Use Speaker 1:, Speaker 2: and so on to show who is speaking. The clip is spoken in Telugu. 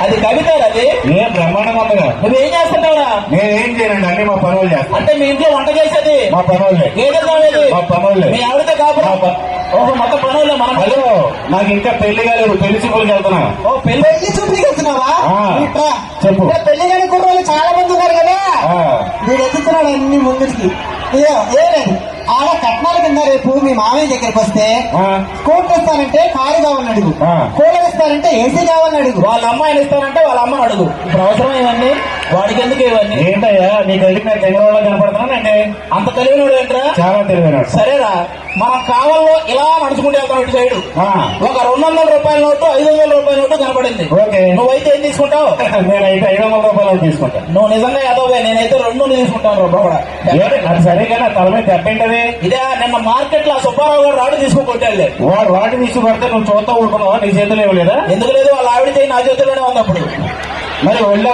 Speaker 1: అది కవిత అది?
Speaker 2: ఏ బ్రహ్మాండంగా ఉందిగా
Speaker 1: నువ్వేం చేస్తుంటావురా?
Speaker 2: నేనేం చేయనండి అన్ని మా పనులు చేస్తాను.
Speaker 1: అంటే మీ ఇంట్లో వంట చేసేది?
Speaker 2: మా పనులే.
Speaker 1: తోమేది
Speaker 2: మా పనులే.
Speaker 1: మీ ఆవిడతో కాపురం
Speaker 2: మా ప-
Speaker 1: ఓహో మొత్తం పనులే మనం.
Speaker 2: హలో నాకు ఇంకా పెళ్ళి కాలేదు పెళ్ళి చూపులకు వెళ్తున్నా.
Speaker 1: ఓ పెళ్ళి
Speaker 3: పెళ్ళి చూపులకు వెళ్తున్నావా. ఇట్రా.
Speaker 2: చెప్పు.
Speaker 3: ఇక్కడ పెళ్ళి కాని కుర్రోళ్ళు చాలా మంది ఉన్నారు కదా?
Speaker 2: ఆ,
Speaker 3: వీడు ఎత్తుతున్నాడు అన్ని ముందుకి. ఏ ఆడ కట్నాల కింద రేపు మీ మామయ్య దగ్గరికి వస్తే కోట్ ఇస్తానంటే కారు కావాలని అడుగు. కూలర్ ఇస్తానంటే ఏసీ కావాలని అడుగు.
Speaker 1: వాళ్ళ అమ్మాయిని ఇస్తానంటే వాళ్ళ అమ్మని అడుగు. ఇప్పుడు అవసరం ఇవన్నీ? వాడికి ఎందుకు ఇవన్నీ?
Speaker 2: ఏంటయ్యా నీ కలిగి నాకు తెంగరోళ్ళ కనపడుతున్నానండి
Speaker 1: అంత తెలివినోడు ఏంట్రా?
Speaker 2: చాలా తెలివైనాడు
Speaker 1: సరేరా మనం కావాలో ఇలా నడుచుకుంటూ వెళ్తాం ఇటు సైడ్.
Speaker 2: ఆ,
Speaker 1: ఒక రెండు వందల రూపాయల నోటు ఐదు వందల రూపాయల నోటు కనపడింది.
Speaker 2: ఓకే.
Speaker 1: నువ్వైతే ఏం తీసుకుంటావు?
Speaker 2: నేనైతే ఐదు వందల రూపాయలు తీసుకుంటా.
Speaker 1: నువ్వు నిజంగా యాదవే నేనైతే రెండు తీసుకుంటాను
Speaker 2: ఏంటి అది సరే కానీ తల మీద దెబ్బేంటది
Speaker 1: ఇదే నిన్న మార్కెట్లో సుబ్బారావు గారు రాడు తీసుకుంటాడులే
Speaker 2: వాడు వాటి తీసుకుపడితే నువ్వు చూస్తా ఊరుకున్నావా? నీ చేతులు ఇవ్వలేదా
Speaker 1: ఎందుకు లేదు వాళ్ళ ఆవిడ చేయి నా చేతిలోనే ఉంది అప్పుడు.
Speaker 2: మరి వెళ్ళా